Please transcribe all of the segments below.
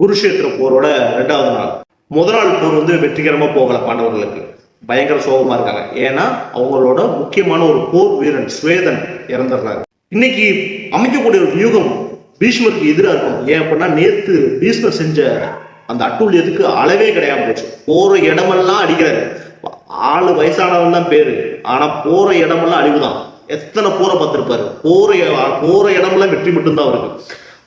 குருஷேத்திர போரோட ரெண்டாவது நாள். முதல் நாள் போர் வந்து வெற்றிகரமா போகல பாண்டவர்களுக்கு. பயங்கர சோகமா இருக்காங்க. ஏன்னா அவங்களோட முக்கியமான ஒரு போர் வீரன் ஸ்வேதன் இறந்துடுறாங்க இன்னைக்கு அமைக்கக்கூடிய ஒரு வியூகம் பீஷ்மருக்கு எதிராக இருக்கும். ஏன் அப்படின்னா நேத்து பீஷ்மர் செஞ்ச அந்த அட்டூழியத்துக்கு அளவே கிடையாம போச்சு. போற இடமெல்லாம் அடிக்கிறாரு. ஆளு வயசானவன் தான் பேரு. ஆனா போற இடமெல்லாம் அழிவுதான். எத்தனை போரை பார்த்திருப்பாரு? போற போகிற போற இடமெல்லாம் வெற்றி மட்டும்தான் அவருக்கு.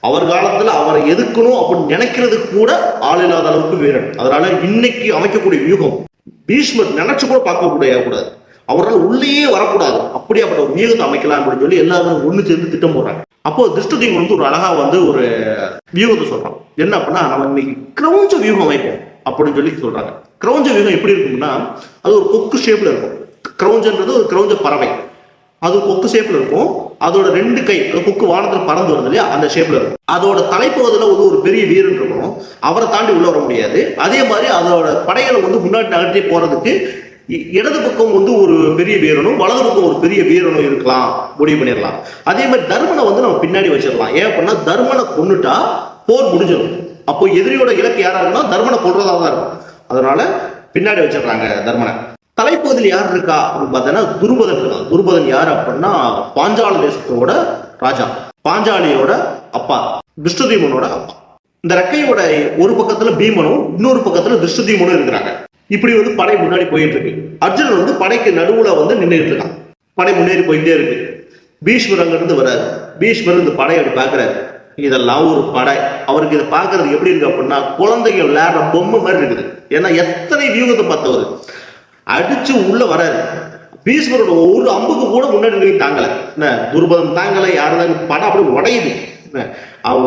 அவர் காலத்தில் அவரை எதுக்கணும் அப்படின்னு நினைக்கிறதுக்கு கூட ஆள் இல்லாத அளவுக்கு வீரன். அதனால இன்னைக்கு அமைக்கக்கூடிய வியூகம் பீஷ்மர் நினைச்சு கூட பார்க்க கூடாது கூடாது அவரால் உள்ளேயே வரக்கூடாது. அப்படியாப்பட்ட ஒரு வியூகத்தை அமைக்கலாம் அப்படின்னு சொல்லி எல்லாரும் ஒன்று சேர்ந்து திட்டம் போடுறாங்க. அப்போ திருஷ்டதீவன் வந்து ஒரு அழகா வந்து ஒரு வியூகத்தை சொல்றான். என்ன அப்படின்னா நம்ம இன்னைக்கு கிரௌஞ்ச வியூகம் அமைப்போம் அப்படின்னு சொல்லி சொல்றாங்க. கிரௌஞ்ச வியூகம் எப்படி இருக்கும்னா அது ஒரு கொக்கு ஷேப்ல இருக்கும். கிரௌஞ்சன்றது ஒரு கிரௌஞ்ச பறவை. அது கொக்கு ஷேப்ல இருக்கும். அதோட ரெண்டு கை கொக்கு வானத்துல பறந்து வருது இல்லையா? அந்த ஷேப்ல இருக்கும். அதோட தலைப்பகுதியில் வந்து ஒரு பெரிய வீரன் இருக்கணும். அவரை தாண்டி உள்ள வர முடியாது. அதே மாதிரி அதோட படைகளை வந்து முன்னாடி நகர்த்தி போறதுக்கு இ- இடது பக்கம் வந்து ஒரு பெரிய வீரனும் வலது பக்கம் ஒரு பெரிய வீரனும் இருக்கலாம். முடிவு பண்ணிடலாம். அதே மாதிரி தர்மனை வந்து நம்ம பின்னாடி வச்சிடலாம். ஏன் அப்படின்னா தர்மனை கொண்டுட்டா போர் முடிஞ்சிடும். அப்போ எதிரியோட இலக்கு யாரா இருக்குன்னா தர்மனை கொள்றதா தான் இருக்கும். அதனால பின்னாடி வச்சிடுறாங்க தர்மனை. தலைப்பகுதியில் யார் இருக்கா அப்படின்னு பார்த்தீங்கன்னா துருபதன் இருக்கான். துருபதன் யார் அப்படின்னா பாஞ்சால தேசத்தோட ராஜா. பாஞ்சாலியோட அப்பா. திருஷ்டதீமனோட அப்பா. இந்த ரெக்கையோட ஒரு பக்கத்துல பீமனும் இன்னொரு பக்கத்துல திருஷ்டதீமனும் இருக்கிறாங்க. இப்படி வந்து படை முன்னாடி போயிட்டு இருக்கு அர்ஜுனன் வந்து படைக்கு நடுவுல வந்து நின்றுட்டு இருக்கான். படை முன்னேறி போயிட்டே இருக்கு. பீஷ்மர் அங்கிருந்து இருந்து பீஷ்மர் இந்த படை அப்படி பாக்குறாரு இதெல்லாம் ஒரு படை. அவருக்கு இதை பாக்குறது எப்படி இருக்கு அப்படின்னா குழந்தைங்க விளையாடுற பொம்மை மாதிரி இருக்குது. ஏன்னா எத்தனை வியூகத்தை பார்த்தவர்? அடிச்சு உள்ள வராரு. பீஸ்மரோட ஒரு அம்புக்கு கூட முன்னாடி நின்று தாங்கல. என்ன துர்பதம் தாங்கல யாரும் படம் அப்படி உடையுது. என்ன, அவ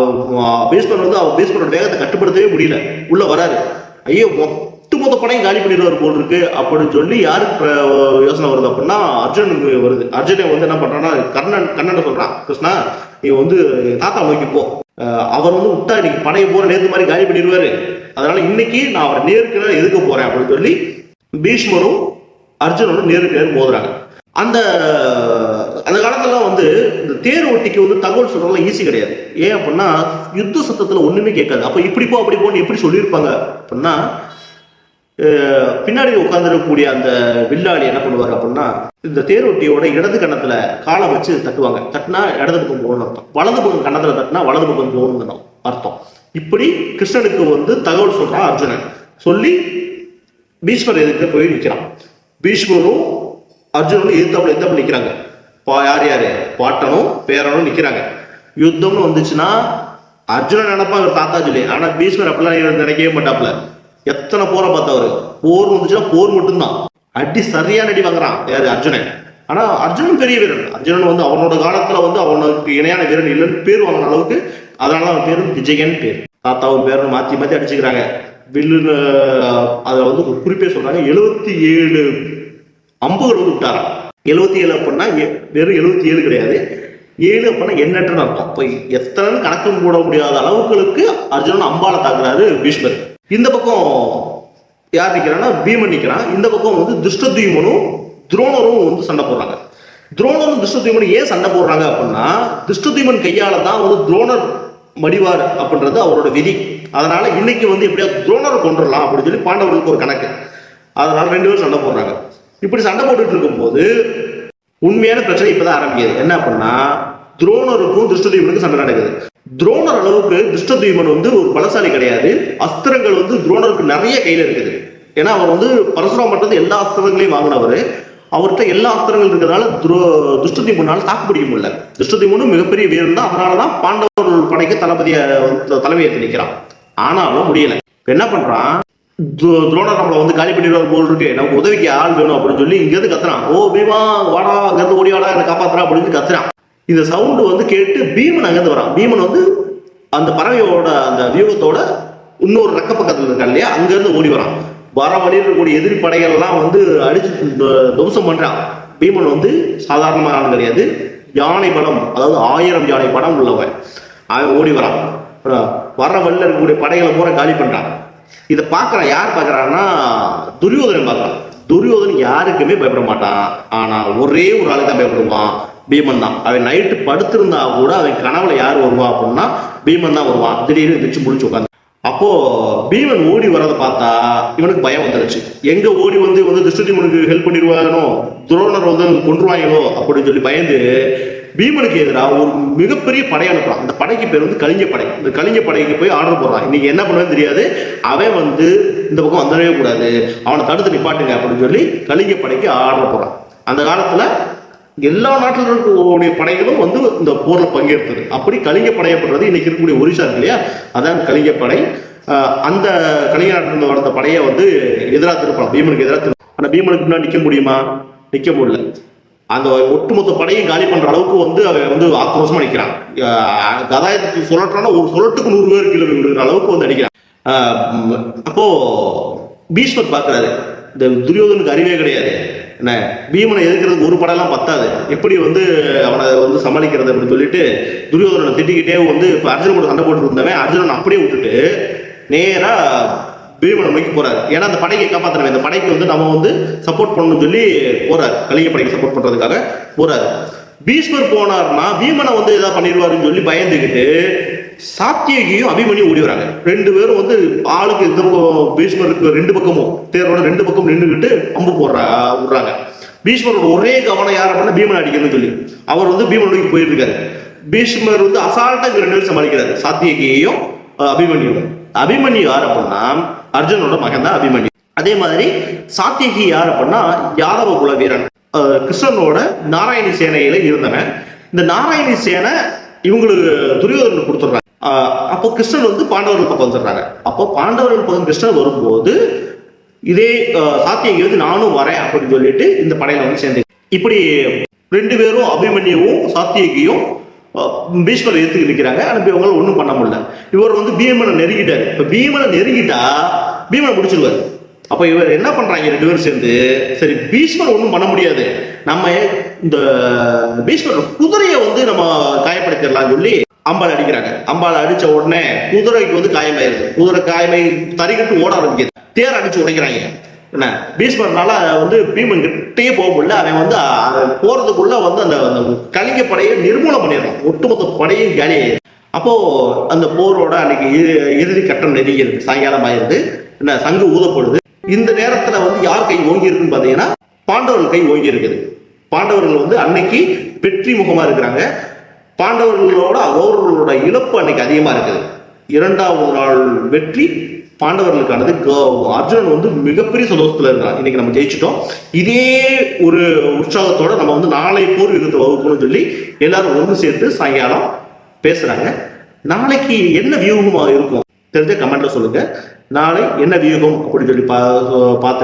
வந்து அவர் பீஸ்மரோட வேகத்தை கட்டுப்படுத்தவே முடியல. உள்ள வராரு. ஐயோ மொத்த மொத்த படையும் காலி பண்ணிடுவார் போல் இருக்கு அப்படின்னு சொல்லி யாருக்கு யோசனை வருது அப்படின்னா அர்ஜுனுக்கு வருது. அர்ஜுனை வந்து என்ன பண்றான்னா கர்ணன் கண்ணன் சொல்றான் கிருஷ்ணா நீ வந்து தாத்தா நோக்கி போ. அவர் வந்து விட்டா இன்னைக்கு படையை போற நேத்து மாதிரி காலி பண்ணிடுவாரு. அதனால இன்னைக்கு நான் அவரை நேருக்கு எதுக்க போறேன் அப்படின்னு சொல்லி பீஷ்மரும் அர்ஜுனனும் நேருக்கு நேர் மோதுறாங்க. அந்த அந்த காலத்துல வந்து இந்த தேர் ஓட்டிக்கு வந்து தகவல் சொல்கிறதுலாம் ஈஸி கிடையாது. ஏன் அப்படின்னா யுத்த சத்தத்துல ஒண்ணுமே கேட்காது. அப்ப இப்படி போ அப்படி போன்னு எப்படி சொல்லியிருப்பாங்க? அப்படின்னா பின்னாடி உட்காந்துருக்கக்கூடிய அந்த வில்லாளி என்ன பண்ணுவார் அப்படின்னா இந்த தேரோட்டியோட இடது கன்னத்துல காலை வச்சு தட்டுவாங்க. தட்டினா இடது பக்கம் போகணும்னு அர்த்தம். வலது பக்கம் கன்னத்துல தட்டினா வலது பக்கம் போகணும்னு அர்த்தம். இப்படி கிருஷ்ணனுக்கு வந்து தகவல் சொல்றான் அர்ஜுனன். சொல்லி பீஷ்மர் எதிர்க்க போய் நிற்கிறான். பீஷ்மரும் அர்ஜுனனும் எதிர்த்தாப்புல எதிர்த்தாப்புல நிற்கிறாங்க பா யார் யார்? பாட்டனும் பேரனும் நிற்கிறாங்க யுத்தம்னு வந்துச்சுன்னா அர்ஜுனன் நினைப்பாங்க தாத்தா சொல்லி ஆனால் பீஷ்மர் அப்படிலாம் நினைக்கவே மாட்டாப்ல எத்தனை போரை பார்த்தவர் போர் வந்துச்சுன்னா போர் மட்டும்தான். அடி சரியான அடி வாங்குறான் யார்? அர்ஜுனன். ஆனால் அர்ஜுனன் பெரிய வீரன். அர்ஜுனன் வந்து அவனோட காலத்தில் வந்து அவனுக்கு இணையான வீரன் இல்லைன்னு பேர் வாங்கின அளவுக்கு அதனால அவன் பேரும் விஜயன் பேர். தாத்தாவும் பேரும் மாற்றி மாற்றி அடிச்சுக்கிறாங்க. வில்லுன்னு அதை வந்து குறிப்பே சொல்றாங்க. எழுபத்தி ஏழு அம்புகள் வந்து விட்டாராம் எழுபத்தி ஏழு அப்படின்னா வெறும் எழுபத்தி ஏழு கிடையாது. ஏழு அப்படின்னா எண்ணற்ற அர்த்தம். இப்போ எத்தனை கணக்கு போட முடியாத அளவுகளுக்கு அர்ஜுனன் அம்பால தாக்குறாரு பீஷ்மர். இந்த பக்கம் யார் நிற்கிறான்னா பீமன் நிற்கிறான் இந்த பக்கம் வந்து துஷ்டத்யுமனும் துரோணரும் வந்து சண்டை போடுறாங்க. துரோணரும் துஷ்டத்யுமனும் ஏன் சண்டை போடுறாங்க அப்படின்னா துஷ்டத்யுமன் கையால தான் வந்து துரோணர் மடிவார் அப்படின்றது அவரோட விதி. அதனால இன்னைக்கு வந்து எப்படியாவது துரோணரை கொண்டுடலாம் அப்படின்னு சொல்லி பாண்டவர்களுக்கு ஒரு கணக்கு. அதனால ரெண்டு பேரும் சண்டை போடுறாங்க. இப்படி சண்டை போட்டுட்டு இருக்கும்போது உண்மையான பிரச்சனை இப்பதான் ஆரம்பிக்குது. என்ன அப்படின்னா துரோணருக்கும் திருஷ்டதீபனுக்கும் சண்டை நடக்குது. துரோணர் அளவுக்கு திருஷ்டதீபன் வந்து ஒரு பலசாலி கிடையாது. அஸ்திரங்கள் வந்து துரோணருக்கு நிறைய கையில இருக்குது. ஏன்னா அவர் வந்து பரசுராம் பட்டது எல்லா அஸ்திரங்களையும் வாங்கினவர். அவர்கிட்ட எல்லா அஸ்திரங்கள் இருக்கிறதால துரோ துஷ்டதீபனால தாக்கு பிடிக்க முடியல. துஷ்டதீபனும் மிகப்பெரிய வீரன் தான் அதனால தான் பாண்டவர்கள் படைக்கு தளபதியை தலைமையை தலைமையேற்று நிற்கிறான் ஆனாலும் முடியல. என்ன பண்ணுறான் துரோணர் நம்மளை வந்து காலி பண்ணிடுவார் போல் இருக்கு. நமக்கு உதவிக்கு ஆள் வேணும் அப்படின்னு சொல்லி இங்கேருந்து கத்துறான். ஓ பீமா வாடா அங்கேருந்து ஓடி வாடா என்னை காப்பாத்துறா அப்படின்னு கத்துறான். இந்த சவுண்டு வந்து கேட்டு பீமன் அங்கேருந்து வரான். பீமன் வந்து அந்த பறவையோட அந்த வியூகத்தோட இன்னொரு ரக்க பக்கத்தில் இருக்கான் இல்லையா? அங்கேருந்து ஓடி வரான். வர வழியில் இருக்கக்கூடிய எதிரி படைகள்லாம் வந்து அடிச்சு துவம்சம் பண்றான் பீமன் வந்து சாதாரணமான ஆள் கிடையாது. யானை படம் அதாவது ஆயிரம் யானை படம் உள்ளவன். அவன் ஓடி வரான். வர வழியில் இருக்கக்கூடிய படைகளை பூரா காலி பண்றான். இதை பார்க்கறான் யார் பார்க்கறான்னா துரியோதனன் பார்க்கறான். துரியோதன் யாருக்குமே பயப்பட மாட்டான். ஆனா ஒரே ஒரு ஆளுக்கு தான் பயப்படுவான். பீமன் தான். அவன் நைட்டு படுத்திருந்தா கூட அவன் கனவுல யார் வருவான் அப்படின்னா பீமன் தான் வருவான். திடீர்னு திச்சு முடிச்சு உட்காந்து அப்போ பீமன் ஓடி வரதை பார்த்தா இவனுக்கு பயம் வந்துருச்சு. எங்க ஓடி வந்து வந்து திருஷ்டிமனுக்கு ஹெல்ப் பண்ணிடுவாங்கனோ துரோணர் வந்து கொன்றுவாங்களோ அப்படின்னு சொல்லி பயந்து பீமனுக்கு எதிராக ஒரு மிகப்பெரிய படை அனுப்புறான். அந்த படைக்கு பேர் வந்து கலிஞ்ச படை. இந்த கலிஞ்ச படைக்கு போய் ஆர்டர் போடுறான். இன்னைக்கு என்ன பண்ணுவேன்னு தெரியாது. அவன் வந்து இந்த பக்கம் வந்துடவே கூடாது. அவனை தடுத்து நிப்பாட்டுங்க அப்படின்னு சொல்லி கலிஞ்ச படைக்கு ஆர்டர் போடுறான். அந்த காலத்துல எல்லா நாட்டில் இருக்கக்கூடிய படைகளும் வந்து இந்த போர்ல பங்கேற்றது. அப்படி கலிங்க படையப்படுறது இன்னைக்கு இருக்கக்கூடிய ஒரிசா இருக்கு இல்லையா? அதான் கலிங்க படை. அந்த கலிங்க நாட்டிலிருந்து வளர்ந்த படையை வந்து எதிராக திருப்பலாம். பீமனுக்கு எதிராக திருப்பலாம் ஆனால் பீமனுக்கு முன்னாடி நிற்க முடியுமா? நிற்க முடியல. அந்த ஒட்டுமொத்த படையும் காலி பண்ற அளவுக்கு வந்து அவன் வந்து ஆக்ரோஷமா நிற்கிறான் கதாயத்துக்கு சொல்லட்டான ஒரு சொல்லட்டுக்கு நூறு பேர் கிலோ விழுகிற அளவுக்கு வந்து அடிக்கிறான் அப்போ பீஷ்மர் பார்க்கறாரு. இந்த துரியோதனுக்கு அறிவே கிடையாது. என்ன பீமனை எதிர்க்கிறதுக்கு ஒரு படம்லாம் பத்தாது. எப்படி வந்து அவனை வந்து சமாளிக்கிறது அப்படின்னு சொல்லிட்டு துரியோதனனை திட்டிக்கிட்டே வந்து இப்போ அர்ஜுன் கூட சண்டை போட்டு இருந்தவன் அர்ஜுனன் அப்படியே விட்டுட்டு நேராக பீமனை நோக்கி போறாரு. ஏன்னா அந்த படையை காப்பாற்றணும் இந்த படைக்கு வந்து நம்ம வந்து சப்போர்ட் பண்ணணும்னு சொல்லி போறாரு. கலிங்க படைக்கு சப்போர்ட் பண்றதுக்காக போறாரு. பீஷ்மர் போனார்னா பீமனை வந்து ஏதாவது பண்ணிடுவாருன்னு சொல்லி பயந்துக்கிட்டு சாத்தியகியும் அபிமன்யும் ஓடி வராங்க. ரெண்டு பேரும் வந்து ஆளுக்கு எந்த பக்கம் பீஷ்மருக்கு ரெண்டு பக்கமும் தேரோட ரெண்டு பக்கம் நின்றுக்கிட்டு அம்பு போடுறா விடுறாங்க. பீஷ்மரோட ஒரே கவனம் யார் அப்படின்னா பீமன் அடிக்கணும்னு சொல்லி. அவர் வந்து பீமன் நோக்கி போயிட்டு இருக்காரு. பீஷ்மர் வந்து அசால்ட்டா இங்க ரெண்டு பேரும் சமாளிக்கிறாரு. சாத்தியகியையும் அபிமன்யும் அபிமன்யு யார் அப்படின்னா அர்ஜுனோட மகன் தான் அபிமன்யு. அதே மாதிரி சாத்தியகி யார் அப்படின்னா யாதவ குல வீரன். கிருஷ்ணனோட நாராயணி சேனையில இருந்தவன். இந்த நாராயணி சேனை இவங்களுக்கு துரியோதனன் கொடுத்துட்றாங்க. அப்போ கிருஷ்ணன் வந்து பாண்டவர்கள் பக்கம் வந்துடுறாங்க. அப்போ பாண்டவர்கள் பக்கம் கிருஷ்ணன் வரும்போது இதே ஆஹ் வந்து நானும் வரேன் அப்படின்னு சொல்லிட்டு இந்த படையில வந்து சேர்ந்து இப்படி ரெண்டு பேரும் அபிமன்யுவும் சாத்தியகியும் பீஷ்மரை எடுத்து நிற்கிறாங்க ஆனால் இவங்களால ஒன்றும் பண்ண முடியல. இவர் வந்து பீமனை நெருங்கிட்டார். இப்போ பீமனை நெருங்கிட்டா பீமனை முடிச்சிருவார் அப்போ இவர் என்ன பண்றாங்க ரெண்டு பேரும் சேர்ந்து? சரி பீஷ்மர் ஒன்றும் பண்ண முடியாது. நம்ம இந்த பீஷ்மர் குதிரையை வந்து நம்ம காயப்படுத்திடலாம் சொல்லி அம்பாள் அடிக்கிறாங்க. அம்பாள் அடிச்ச உடனே குதிரைக்கு வந்து காயமாயிருது. குதிரை காயமை தறிக்கட்டு ஓட ஆரம்பிக்குது. தேர் அடிச்சு உடைக்கிறாங்க. என்ன? பீஷ்மர்னால வந்து பீமன் கிட்டே போக முடியல. அவன் வந்து போறதுக்குள்ள வந்து அந்த அந்த கலிங்க படையை நிர்மூலம் பண்ணிடுறான். ஒட்டுமொத்த படையும் காலி அப்போ அந்த போரோட அன்னைக்கு இறுதி கட்டம் நெருங்கியிருக்கு சாயங்காலம் ஆயிருது. என்ன? சங்கு ஊதப்படுது இந்த நேரத்துல வந்து யார் கை ஓங்கி இருக்குன்னு பாத்தீங்கன்னா பாண்டவர்கள் கை ஓங்கி இருக்குது. பாண்டவர்கள் வந்து அன்னைக்கு வெற்றி முகமா இருக்கிறாங்க. பாண்டவர்களோட கௌரவர்களோட இழப்பு அன்னைக்கு அதிகமா இருக்குது. இரண்டாவது நாள் வெற்றி பாண்டவர்களுக்கானது. க- அர்ஜுனன் வந்து மிகப்பெரிய சந்தோஷத்துல இருக்கான் இன்னைக்கு நம்ம ஜெயிச்சிட்டோம். இதே ஒரு உற்சாகத்தோட நம்ம வந்து நாளை போர் யுகத்தை வகுக்கணும்னு சொல்லி எல்லாரும் ஒன்று சேர்த்து சாயங்காலம் பேசுறாங்க. நாளைக்கு என்ன வியூகமாக இருக்கும்? தெரிஞ்ச கமெண்ட்ல சொல்லுங்க. நாளை என்ன வியூகம் அப்படின்னு சொல்லி பா பார்த்து